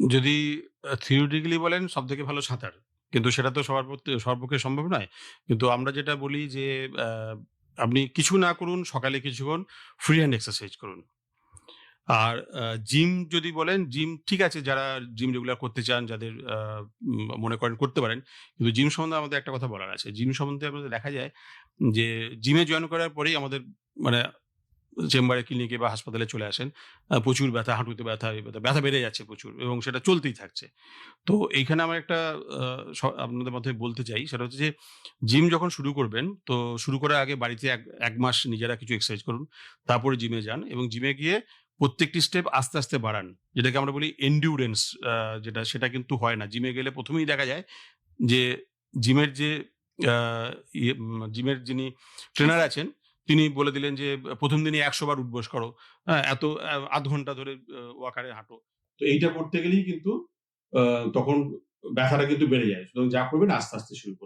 যদি থিওরিটিক্যালি বলেন সব থেকে ভালো সাঁতার। কিন্তু সেটা তো সবার পক্ষে সবার পক্ষে সম্ভব নয়। কিন্তু আমরা যেটা বলি যে আপনি কিছু না করুন, সকালে কিছুক্ষণ ফ্রি হ্যান্ড এক্সারসাইজ করুন। আর জিম যদি বলেন, জিম ঠিক আছে যারা জিম রেগুলার করতে চান, যাদের মনে করেন করতে পারেন। কিন্তু জিম সম্বন্ধে আমাদের একটা কথা বলার আছে। জিম সম্বন্ধে আমাদের দেখা যায় যে জিমে জয়েন করার পরেই আমাদের মানে চেম্বারে, ক্লিনিকে বা হাসপাতালে চলে আসেন। প্রচুর ব্যথা, হাঁটুতে ব্যথা, ব্যথা, ব্যথা বেড়ে যাচ্ছে প্রচুর এবং সেটা চলতেই থাকছে। তো এইখানে আমার একটা আপনাদের মধ্যে বলতে চাই সেটা হচ্ছে যে জিম যখন শুরু করবেন তো শুরু করার আগে বাড়িতে এক এক মাস নিজেরা কিছু এক্সারসাইজ করুন। তারপরে জিমে যান এবং জিমে গিয়ে প্রত্যেকটি স্টেপ আস্তে, আস্তে বাড়ান। যেটাকে আমরা বলি এন্ডিউরেন্স যেটা সেটা কিন্তু হয় না। জিমে গেলে প্রথমেই দেখা যায় যে জিমের যে ইয়ে জিমের যিনি ট্রেনার আছেন তিনি বলে দিলেন যে প্রথম দিনে একশো বার উঠবস করো। হ্যাঁ? এত আধ ০.৫ ঘণ্টা ধরে ওয়াকারে হাঁটো। তো এইটা করতে গেলেই কিন্তু তখন ব্যথাটা কিন্তু বেড়ে যায়। সুতরাং যা করবেন আস্তে, আস্তে শুরু করুন।